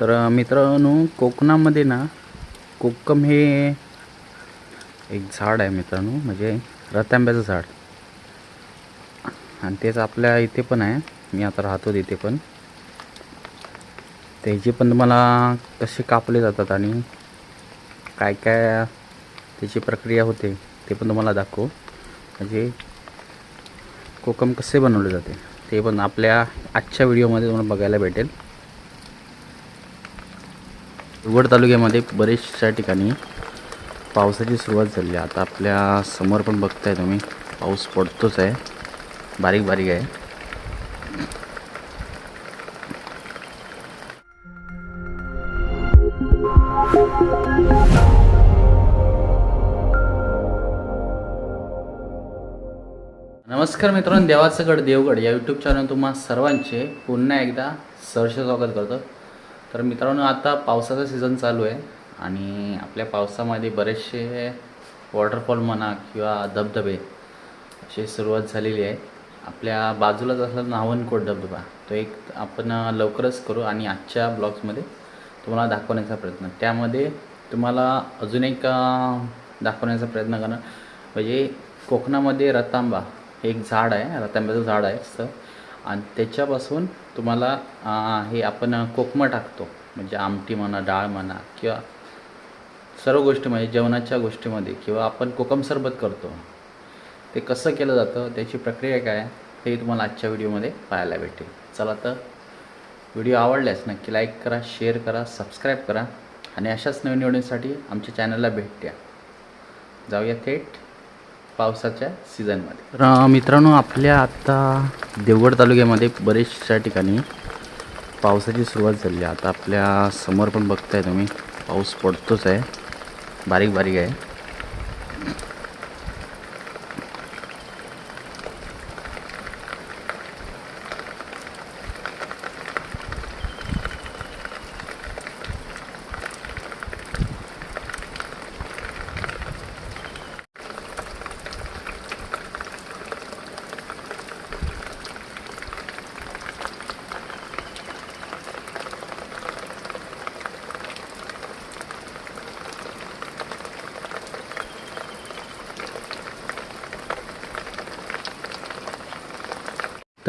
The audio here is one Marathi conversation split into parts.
तर मित्रांनो कोकणामध्ये ना कोकम हे एक झाड आहे मित्रांनो म्हणजे रतांब्याचं झाड. आणि तेच आपल्या इथे पण आहे. मी आता राहतो तिथे पण. त्याचे पण तुम्हाला कसे कापले जातात आणि काय काय त्याची प्रक्रिया होते ते पण तुम्हाला दाखवू. म्हणजे कोकम कसे बनवले जाते ते पण आपल्या आजच्या व्हिडिओमध्ये तुम्हाला बघायला भेटेल. उगड तालुक्यामध्ये बरेचशा ठिकाणी पावसाची सुरुवात झाली. आहे आता आपल्यासमोर पण बघताय तुम्ही पाऊस पडतोच आहे. बारीक बारीक आहे. नमस्कार मित्रांनो देवाचं गड देवगड या यूट्यूब चॅनल तुम्हा सर्वांचे पुन्हा एकदा सहर्ष स्वागत करतो. तर मित्रांनो आता पावसाचा सीझन चालू आहे आणि आपल्या पावसामध्ये बरेचसे वॉटरफॉल म्हणा किंवा धबधबे अशी सुरुवात झालेली आहे. आपल्या बाजूलाच असला नावनकोट धबधबा तो एक आपण लवकरच करू आणि आजच्या ब्लॉग्समध्ये तुम्हाला दाखवण्याचा प्रयत्न. त्यामध्ये तुम्हाला अजून एक दाखवण्याचा प्रयत्न करणार. म्हणजे कोकणामध्ये रतांबा हे एक झाड आहे रतांब्याचं झाड आहे असं. आणि त्याच्यापासून तुम्हाला हे आपण कोकमं टाकतो. म्हणजे आमटी म्हणा डाळ म्हणा किंवा सर्व गोष्टी म्हणजे जेवणाच्या गोष्टीमध्ये किंवा आपण कोकम सरबत करतो. ते कसं केलं जातं त्याची प्रक्रिया काय आहे ते तुम्हाला आजच्या व्हिडिओमध्ये पाहायला भेटेल. चला तर व्हिडिओ आवडल्यास नक्की लाईक करा शेअर करा सबस्क्राईब करा आणि अशाच नवीन व्हिडिओसाठी आमच्या चॅनलला भेट द्या. जाऊया थेट. पावसाच्या सीझनमध्ये. तर मित्रांनो आपल्या आत्ता देवगड तालुक्यामध्ये बरेचशा ठिकाणी पावसाची सुरुवात झाली आहे. आता आपल्यासमोर पण बघताय तुम्ही. पाऊस पडतोच आहे. बारीक बारीक आहे.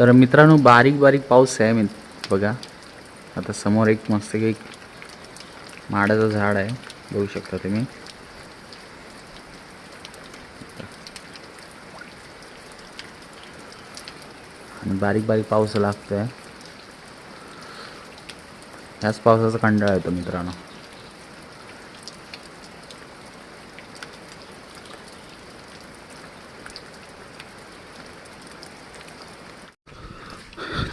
तर मित्रांनो बारीक बारीक पाऊस आहे मी बघा. आता समोर एक मस्त एक माडाचं झाड आहे. बघू शकता तुम्ही. आणि बारीक बारीक पाऊस लागतोय. ह्याच पावसाचा कंटाळा येतो मित्रांनो.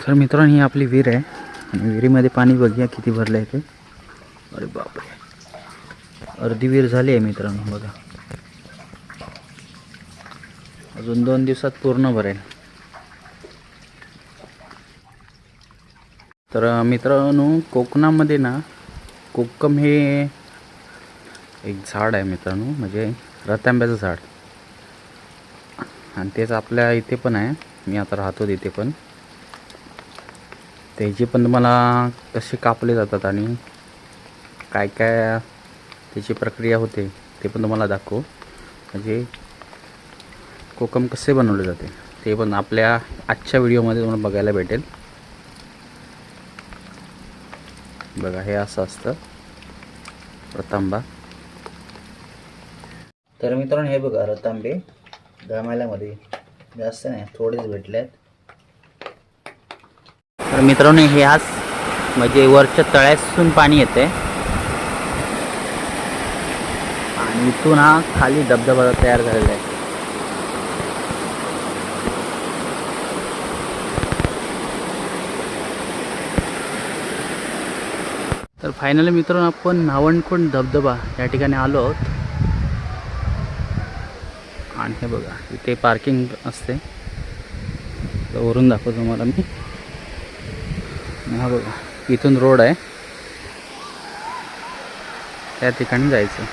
तर मित्रांनो ही आपली विहीर आहे. आणि विहिरीमध्ये पाणी बघूया किती भरलं आहे ते. अरे बापरे. अर्धी विहीर झाली आहे मित्रांनो बघा. अजून दोन दिवसात पूर्ण भरेल. तर मित्रांनो कोकणामध्ये ना कोकम हे एक झाड आहे मित्रांनो म्हणजे रतांब्याचं झाड. आणि तेच आपल्या इथे पण आहे. मी आता राहतो तिथे पण. त्याचे पण तुम्हाला कसे कापले जातात आणि काय काय त्याची प्रक्रिया होते ते पण तुम्हाला दाखवू. म्हणजे कोकम कसे बनवले जाते ते पण आपल्या आजच्या व्हिडिओमध्ये तुम्हाला बघायला भेटेल. बघा हे असं असतं. रतांबा. तर मित्रांनो हे बघा रतांबे गमाल्यामध्ये जास्त नाही थोडेच भेटले आहेत तर मित्रांनो हे आज म्हणजे वरच्या तळ्यासून पाणी येते आणि इथून हा खाली धबधबा तयार झालेला आहे. तर फायनली मित्रांनो आपण नावणकोंड धबधबा या ठिकाणी आलो आहोत. आणि हे बघा इथे पार्किंग असते. तर वरून दाखवतो तुम्हाला मी. हा बघा इथून रोड आहे. त्या ठिकाणी जायचं.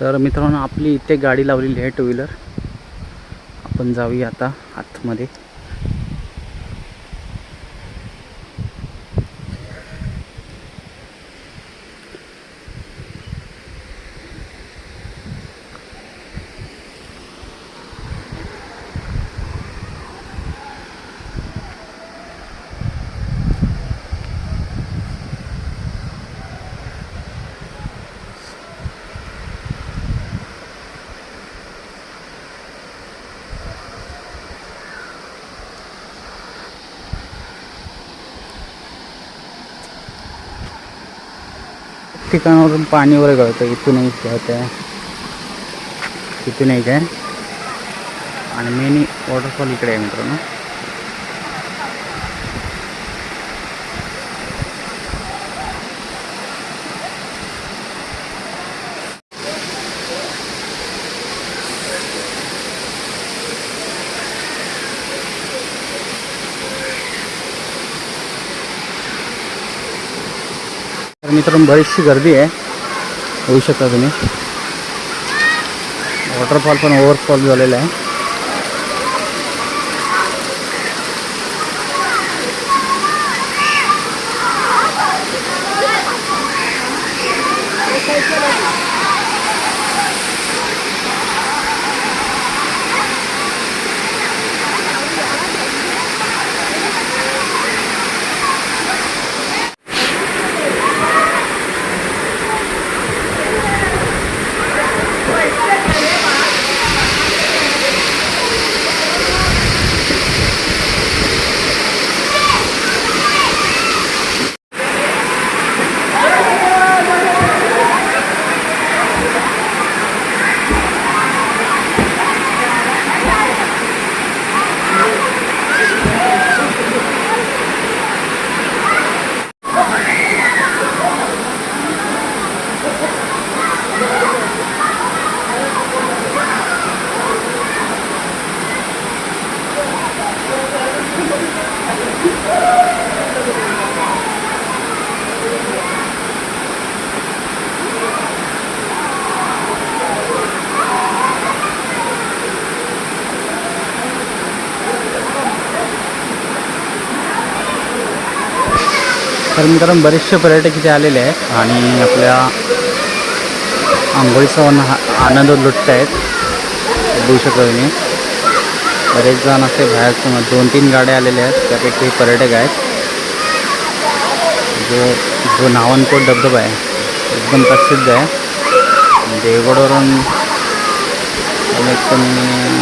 तर मित्रांनो आपली इथे गाडी लावलेली आहे टू व्हीलर. आपण जाऊया आता आतमध्ये. ठिकाणावरून पाणी वगैरे गळतं. इथूनही गळत आहे इथूनही काय आणि मेन वॉटरफॉल इकडे आहे मित्रांनो. तर मित्रांनो बरीचशी गर्दी आहे. होऊ शकता तुम्ही. वॉटरफॉल पण ओव्हरफॉल झालेला आहे. तर मित्रांनो बरेचसे पर्यटक इथे आलेले आहेत आणि आपल्या आंघोळीचा आन- आनंद लुटत आहेत. बघू शकता तुम्ही. बरेच जण असे बाहेर दोन तीन गाड्या आलेल्या आहेत. त्यापैकी पर्यटक आहेत. जो जो नावनकोट धबधबा आहे. एकदम प्रसिद्ध आहे. देवगडवरून कमीत कमी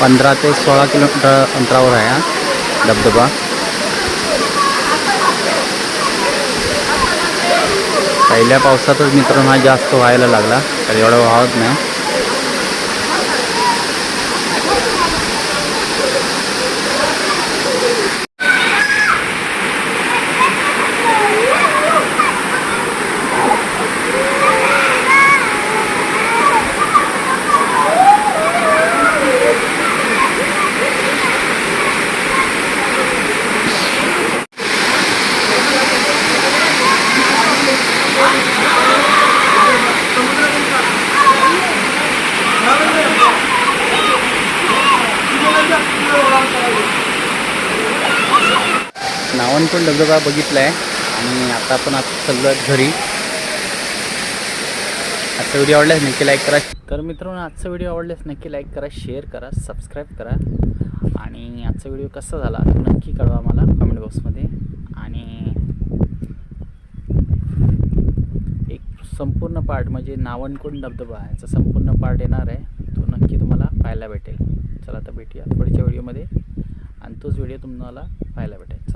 पंधरा ते सोळा किलोमीटर अंतरावर आहे हा. धबधबा. पहिल्या पावसातच मित्रांनो हा जास्त व्हायला लागला तर एवढा वाहत नाही. नावांकन धबधबा बघितला आहे आणि आता आपण आता चाललो आहे घरी. आजचा व्हिडिओ आवडल्यास नक्की लाईक करा. तर मित्रांनो आजचा व्हिडिओ आवडल्यास नक्की लाईक करा शेअर करा सबस्क्राईब करा. आणि आजचा व्हिडिओ कसा झाला नक्की कळवा मला कमेंट बॉक्समध्ये आणि एक संपूर्ण पार्ट म्हणजे नावणकोंड धबधबा याचा संपूर्ण पार्ट येणार आहे तो नक्की तुम्हाला पाहायला भेटेल. चला आता भेटूया पुढच्या व्हिडिओमध्ये आणि तोच व्हिडिओ तुम्हाला पाहायला भेटेल.